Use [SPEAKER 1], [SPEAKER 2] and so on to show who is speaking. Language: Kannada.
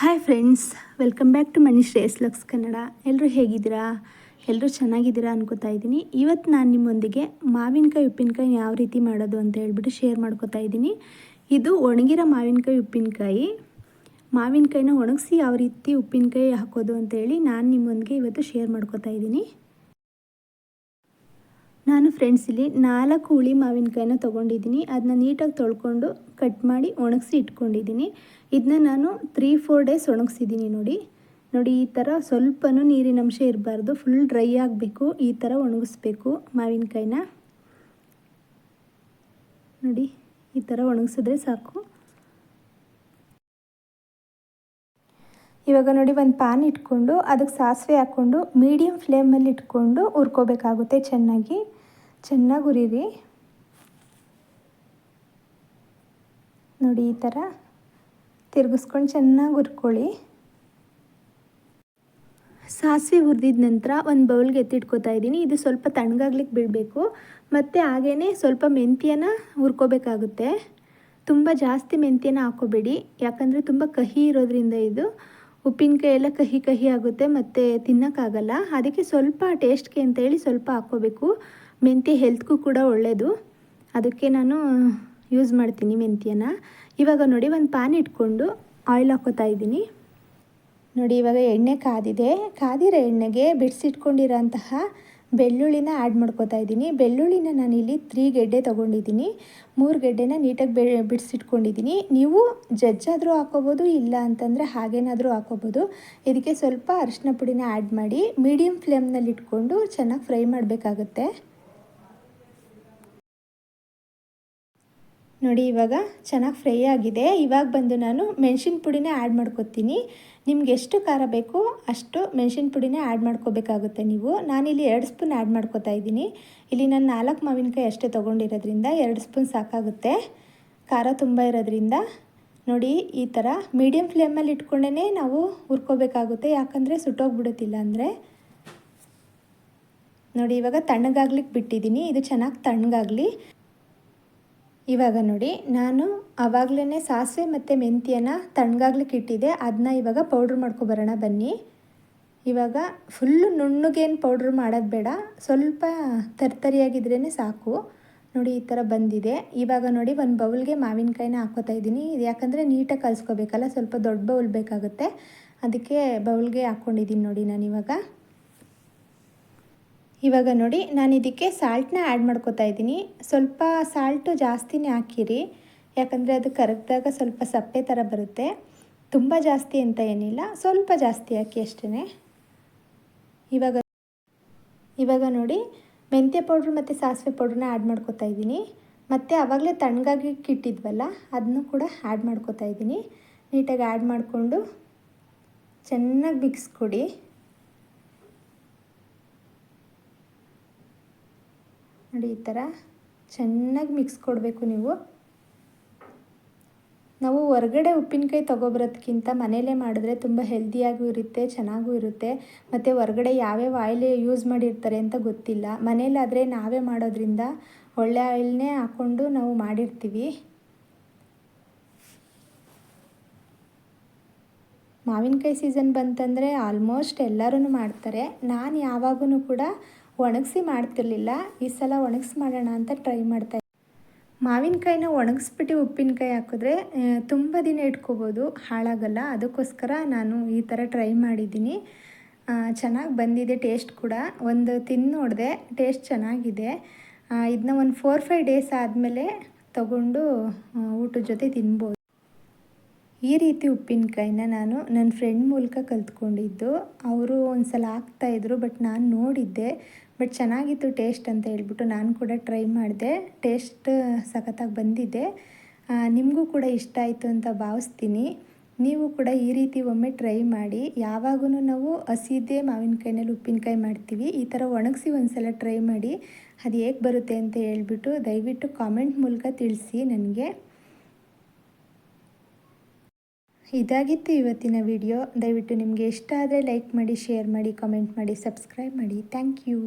[SPEAKER 1] Hi friends welcome back to Mani Shreyas lux Kannada ಎಲ್ಲರೂ ಹೇಗಿದ್ದೀರಾ? ಎಲ್ಲರೂ ಚೆನ್ನಾಗಿದ್ದೀರಾ ಅನ್ಕೋತಾ ಇದ್ದೀನಿ. ಇವತ್ತು ನಾನು ನಿಮ್ಮೊಂದಿಗೆ ಮಾವಿನಕಾಯಿ ಉಪ್ಪಿನಕಾಯಿ ಯಾವ ರೀತಿ ಮಾಡೋದು ಅಂತ ಹೇಳ್ಬಿಟ್ಟು ಶೇರ್ ಮಾಡ್ಕೋತಾ ಇದ್ದೀನಿ. ಇದು ಒಣಗಿರೋ ಮಾವಿನಕಾಯಿ, ಉಪ್ಪಿನಕಾಯಿ. ಮಾವಿನಕಾಯಿನ ಒಣಗಿಸಿ ಯಾವ ರೀತಿ ಉಪ್ಪಿನಕಾಯಿ ಹಾಕೋದು ಅಂತ ಹೇಳಿ ನಾನು ನಿಮ್ಮೊಂದಿಗೆ ಇವತ್ತು ಶೇರ್ ಮಾಡ್ಕೋತಾ ಇದ್ದೀನಿ. ನಾನು ಫ್ರೆಂಡ್ಸ್ ಇಲ್ಲಿ ನಾಲ್ಕು ಹುಳಿ ಮಾವಿನಕಾಯಿನ ತೊಗೊಂಡಿದ್ದೀನಿ. ಅದನ್ನ ನೀಟಾಗಿ ತೊಳ್ಕೊಂಡು ಕಟ್ ಮಾಡಿ ಒಣಗಿಸಿ ಇಟ್ಕೊಂಡಿದ್ದೀನಿ. ಇದನ್ನ ನಾನು ತ್ರೀ ಫೋರ್ ಡೇಸ್ ಒಣಗಿಸಿದ್ದೀನಿ ನೋಡಿ. ನೋಡಿ, ಈ ಥರ ಸ್ವಲ್ಪನೂ ನೀರಿನ ಅಂಶ ಇರಬಾರ್ದು. ಫುಲ್ ಡ್ರೈ ಆಗಬೇಕು. ಈ ಥರ ಒಣಗಿಸ್ಬೇಕು ಮಾವಿನಕಾಯಿನ. ನೋಡಿ, ಈ ಥರ ಒಣಗಿಸಿದ್ರೆ ಸಾಕು. ಇವಾಗ ನೋಡಿ, ಒಂದು ಪ್ಯಾನ್ ಇಟ್ಕೊಂಡು ಅದಕ್ಕೆ ಸಾಸಿವೆ ಹಾಕ್ಕೊಂಡು ಮೀಡಿಯಮ್ ಫ್ಲೇಮಲ್ಲಿ ಇಟ್ಕೊಂಡು ಹುರ್ಕೋಬೇಕಾಗುತ್ತೆ ಚೆನ್ನಾಗಿ. ಚೆನ್ನಾಗಿ ಹುರಿರಿ. ನೋಡಿ ಈ ಥರ ತಿರುಗಿಸ್ಕೊಂಡು ಚೆನ್ನಾಗಿ ಹುರ್ಕೊಳ್ಳಿ. ಸಾಸಿವೆ ಹುರಿದಿದ ನಂತರ ಒಂದು ಬೌಲ್ಗೆ ಎತ್ತಿಟ್ಕೋತಾ ಇದ್ದೀನಿ. ಇದು ಸ್ವಲ್ಪ ತಣ್ಣಗಾಗ್ಲಿಕ್ಕೆ ಬಿಡಬೇಕು. ಮತ್ತು ಹಾಗೇ ಸ್ವಲ್ಪ ಮೆಂತ್ಯನ ಹುರ್ಕೋಬೇಕಾಗುತ್ತೆ. ತುಂಬ ಜಾಸ್ತಿ ಮೆಂತ್ಯನ ಹಾಕೋಬೇಡಿ ಯಾಕಂದರೆ ತುಂಬ ಕಹಿ ಇರೋದ್ರಿಂದ ಇದು. ಉಪ್ಪಿನಕಾಯಿ ಎಲ್ಲ ಕಹಿ ಕಹಿ ಆಗುತ್ತೆ ಮತ್ತು ತಿನ್ನೋಕ್ಕಾಗಲ್ಲ. ಅದಕ್ಕೆ ಸ್ವಲ್ಪ ಟೇಸ್ಟ್ಗೆ ಅಂತೇಳಿ ಸ್ವಲ್ಪ ಹಾಕ್ಕೋಬೇಕು. ಮೆಂತ್ಯ ಹೆಲ್ತ್ಗೂ ಕೂಡ ಒಳ್ಳೆಯದು ಅದಕ್ಕೆ ನಾನು ಯೂಸ್ ಮಾಡ್ತೀನಿ ಮೆಂತ್ಯನ. ಇವಾಗ ನೋಡಿ ಒಂದು ಪ್ಯಾನ್ ಇಟ್ಕೊಂಡು ಆಯಿಲ್ ಹಾಕೋತಾ ಇದ್ದೀನಿ. ನೋಡಿ ಇವಾಗ ಎಣ್ಣೆ ಕಾದಿದೆ. ಕಾದಿರೋ ಎಣ್ಣೆಗೆ ಬಿಡಿಸಿಟ್ಕೊಂಡಿರೋಂತಹ ಬೆಳ್ಳುಳ್ಳಿನ ಆ್ಯಡ್ ಮಾಡ್ಕೋತಾ ಇದ್ದೀನಿ. ಬೆಳ್ಳುಳ್ಳಿನ ನಾನಿಲ್ಲಿ ತ್ರೀ ಗೆಡ್ಡೆ ತೊಗೊಂಡಿದ್ದೀನಿ. ಮೂರು ಗೆಡ್ಡೆನ ನೀಟಾಗಿ ಬೆ ಬಿಡಿಸಿಟ್ಕೊಂಡಿದ್ದೀನಿ ನೀವು ಜಜ್ಜಾದರೂ ಹಾಕೋಬೋದು, ಇಲ್ಲ ಅಂತಂದರೆ ಹಾಗೇನಾದರೂ ಹಾಕೋಬೋದು. ಇದಕ್ಕೆ ಸ್ವಲ್ಪ ಅರಿಶಿನ ಪುಡಿನ ಆ್ಯಡ್ ಮಾಡಿ ಮೀಡಿಯಮ್ ಫ್ಲೇಮ್ನಲ್ಲಿ ಇಟ್ಕೊಂಡು ಚೆನ್ನಾಗಿ ಫ್ರೈ ಮಾಡಬೇಕಾಗತ್ತೆ. ನೋಡಿ, ಇವಾಗ ಚೆನ್ನಾಗಿ ಫ್ರೈ ಆಗಿದೆ. ಇವಾಗ ಬಂದು ನಾನು ಮೆಣಸಿನ ಪುಡಿನೇ ಆ್ಯಡ್ ಮಾಡ್ಕೊತೀನಿ. ನಿಮ್ಗೆ ಎಷ್ಟು ಖಾರ ಬೇಕು ಅಷ್ಟು ಮೆಣಸಿನ ಪುಡಿನೇ ಆ್ಯಡ್ ಮಾಡ್ಕೋಬೇಕಾಗುತ್ತೆ ನೀವು. ನಾನಿಲ್ಲಿ ಎರಡು ಸ್ಪೂನ್ ಆ್ಯಡ್ ಮಾಡ್ಕೋತಾ ಇದ್ದೀನಿ. ಇಲ್ಲಿ ನಾನು ನಾಲ್ಕು ಮಾವಿನಕಾಯಿ ಅಷ್ಟೇ ತೊಗೊಂಡಿರೋದ್ರಿಂದ ಎರಡು ಸ್ಪೂನ್ ಸಾಕಾಗುತ್ತೆ. ಖಾರ ತುಂಬ ಇರೋದ್ರಿಂದ. ನೋಡಿ, ಈ ಥರ ಮೀಡಿಯಮ್ ಫ್ಲೇಮಲ್ಲಿ ಇಟ್ಕೊಂಡೇ ನಾವು ಹುರ್ಕೋಬೇಕಾಗುತ್ತೆ. ಯಾಕಂದರೆ ಸುಟ್ಟೋಗ್ಬಿಡುತ್ತಿಲ್ಲ ಅಂದರೆ. ನೋಡಿ, ಇವಾಗ ತಣ್ಣಗಾಗ್ಲಿಕ್ಕೆ ಬಿಟ್ಟಿದ್ದೀನಿ. ಇದು ಚೆನ್ನಾಗಿ ತಣ್ಣಗಾಗಲಿ. ಇವಾಗ ನೋಡಿ, ನಾನು ಆವಾಗಲೇ ಸಾಸಿವೆ ಮತ್ತು ಮೆಂತ್ಯನ ತಣ್ಣಗಾಗ್ಲಿಕ್ಕೆ ಇಟ್ಟಿದ್ದೆ. ಅದನ್ನ ಇವಾಗ ಪೌಡ್ರ್ ಮಾಡ್ಕೊಬರೋಣ ಬನ್ನಿ. ಇವಾಗ ಫುಲ್ಲು ನುಣ್ಣಗೇನು ಪೌಡ್ರ್ ಮಾಡೋದು ಬೇಡ. ಸ್ವಲ್ಪ ತರ್ತರಿಯಾಗಿದ್ರೇ ಸಾಕು. ನೋಡಿ, ಈ ಥರ ಬಂದಿದೆ. ಇವಾಗ ನೋಡಿ, ಒಂದು ಬೌಲ್ಗೆ ಮಾವಿನಕಾಯಿನ ಹಾಕೋತಾ ಇದ್ದೀನಿ. ಇದು ಯಾಕಂದರೆ ನೀಟಾಗಿ ಕಲಿಸ್ಕೋಬೇಕಲ್ಲ, ಸ್ವಲ್ಪ ದೊಡ್ಡ ಬೌಲ್ ಬೇಕಾಗುತ್ತೆ. ಅದಕ್ಕೆ ಬೌಲ್ಗೆ ಹಾಕ್ಕೊಂಡಿದ್ದೀನಿ ನೋಡಿ ನಾನು ಇವಾಗ ನೋಡಿ, ನಾನು ಇದಕ್ಕೆ ಸಾಲ್ಟನ್ನ ಆ್ಯಡ್ ಮಾಡ್ಕೋತಾ ಇದ್ದೀನಿ. ಸ್ವಲ್ಪ ಸಾಲ್ಟು ಜಾಸ್ತಿನೇ ಹಾಕಿರಿ. ಯಾಕಂದರೆ ಅದು ಕರಗಿದಾಗ ಸ್ವಲ್ಪ ಸಪ್ಪೆ ಥರ ಬರುತ್ತೆ. ತುಂಬ ಜಾಸ್ತಿ ಅಂತ ಏನಿಲ್ಲ, ಸ್ವಲ್ಪ ಜಾಸ್ತಿ ಹಾಕಿ ಅಷ್ಟೇ ಇವಾಗ ಇವಾಗ ನೋಡಿ, ಮೆಂತ್ಯ ಪೌಡ್ರ್ ಮತ್ತು ಸಾಸಿವೆ ಪೌಡ್ರನ್ನ ಆ್ಯಡ್ ಮಾಡ್ಕೋತಾ ಇದ್ದೀನಿ. ಮತ್ತು ಆವಾಗಲೇ ತಣ್ಣಗಾಗಿ ಕಿಟ್ಟಿದ್ವಲ್ಲ ಅದನ್ನು ಕೂಡ ಆ್ಯಡ್ ಮಾಡ್ಕೋತಾ ಇದ್ದೀನಿ. ನೀಟಾಗಿ ಆ್ಯಡ್ ಮಾಡಿಕೊಂಡು ಚೆನ್ನಾಗಿ ಮಿಕ್ಸ್ ನೋಡಿ ಈ ಥರ ಚೆನ್ನಾಗಿ ಮಿಕ್ಸ್ ಕೊಡಬೇಕು ನೀವು. ನಾವು ಹೊರಗಡೆ ಉಪ್ಪಿನಕಾಯಿ ತೊಗೊಬರೋದಕ್ಕಿಂತ ಮನೆಯಲ್ಲೇ ಮಾಡಿದ್ರೆ ತುಂಬ ಹೆಲ್ದಿಯಾಗೂ ಇರುತ್ತೆ, ಚೆನ್ನಾಗೂ ಇರುತ್ತೆ. ಮತ್ತು ಹೊರಗಡೆ ಯಾವ್ಯಾವ ಆಯಿಲ್ ಯೂಸ್ ಮಾಡಿರ್ತಾರೆ ಅಂತ ಗೊತ್ತಿಲ್ಲ. ಮನೇಲಾದರೆ ನಾವೇ ಮಾಡೋದ್ರಿಂದ ಒಳ್ಳೆ ಆಯಿಲ್ನೇ ಹಾಕ್ಕೊಂಡು ನಾವು ಮಾಡಿರ್ತೀವಿ. ಮಾವಿನಕಾಯಿ ಸೀಸನ್ ಬಂತಂದರೆ ಆಲ್ಮೋಸ್ಟ್ ಎಲ್ಲರೂ ಮಾಡ್ತಾರೆ. ನಾನು ಯಾವಾಗೂ ಕೂಡ ಒಣಗಿಸಿ ಮಾಡ್ತಿರ್ಲಿಲ್ಲ, ಈ ಸಲ ಒಣಗಿಸಿ ಮಾಡೋಣ ಅಂತ ಟ್ರೈ ಮಾಡ್ತಾ ಮಾವಿನಕಾಯಿನ ಒಣಗಿಸ್ಬಿಟ್ಟು ಉಪ್ಪಿನಕಾಯಿ ಹಾಕಿದ್ರೆ ತುಂಬ ದಿನ ಇಟ್ಕೋಬೋದು, ಹಾಳಾಗಲ್ಲ. ಅದಕ್ಕೋಸ್ಕರ ನಾನು ಈ ಥರ ಟ್ರೈ ಮಾಡಿದ್ದೀನಿ. ಚೆನ್ನಾಗಿ ಬಂದಿದೆ ಟೇಸ್ಟ್ ಕೂಡ. ಒಂದು ತಿಂದು ನೋಡಿದೆ ಟೇಸ್ಟ್ ಚೆನ್ನಾಗಿದೆ. ಇದನ್ನ ಒಂದು ಫೋರ್ ಫೈವ್ ಡೇಸ್ ಆದಮೇಲೆ ತಗೊಂಡು ಊಟದ ಜೊತೆ ತಿನ್ಬೋದು. ಈ ರೀತಿ ಉಪ್ಪಿನಕಾಯಿನ ನಾನು ನನ್ನ ಫ್ರೆಂಡ್ ಮೂಲಕ ಕಲ್ತ್ಕೊಂಡಿದ್ದು. ಅವರು ಒಂದು ಸಲ ಹಾಕ್ತಾಯಿದ್ರು ಬಟ್ ನಾನು ನೋಡಿದ್ದೆ. ಬಟ್ ಚೆನ್ನಾಗಿತ್ತು ಟೇಸ್ಟ್ ಅಂತ ಹೇಳ್ಬಿಟ್ಟು ನಾನು ಕೂಡ ಟ್ರೈ ಮಾಡಿದೆ. ಟೇಸ್ಟ್ ಸಖತ್ತಾಗಿ ಬಂದಿದೆ. ನಿಮಗೂ ಕೂಡ ಇಷ್ಟ ಆಯಿತು ಅಂತ ಭಾವಿಸ್ತೀನಿ. ನೀವು ಕೂಡ ಈ ರೀತಿ ಒಮ್ಮೆ ಟ್ರೈ ಮಾಡಿ. ಯಾವಾಗೂ ನಾವು ಹಸಿದೇ ಮಾವಿನಕಾಯಿನಲ್ಲಿ ಉಪ್ಪಿನಕಾಯಿ ಮಾಡ್ತೀವಿ. ಈ ಥರ ಒಣಗಿಸಿ ಒಂದು ಸಲ ಟ್ರೈ ಮಾಡಿ. ಅದು ಹೇಗೆ ಬರುತ್ತೆ ಅಂತ ಹೇಳ್ಬಿಟ್ಟು ದಯವಿಟ್ಟು ಕಾಮೆಂಟ್ ಮೂಲಕ ತಿಳಿಸಿ ನನಗೆ. ಇದಾಗಿತ್ತು ಇವತ್ತಿನ ವಿಡಿಯೋ. ದಯವಿಟ್ಟು ನಿಮಗೆ ಇಷ್ಟ ಆದರೆ ಲೈಕ್ ಮಾಡಿ, ಶೇರ್ ಮಾಡಿ ಕಮೆಂಟ್ ಮಾಡಿ ಸಬ್ಸ್ಕ್ರೈಬ್ ಮಾಡಿ. Thank you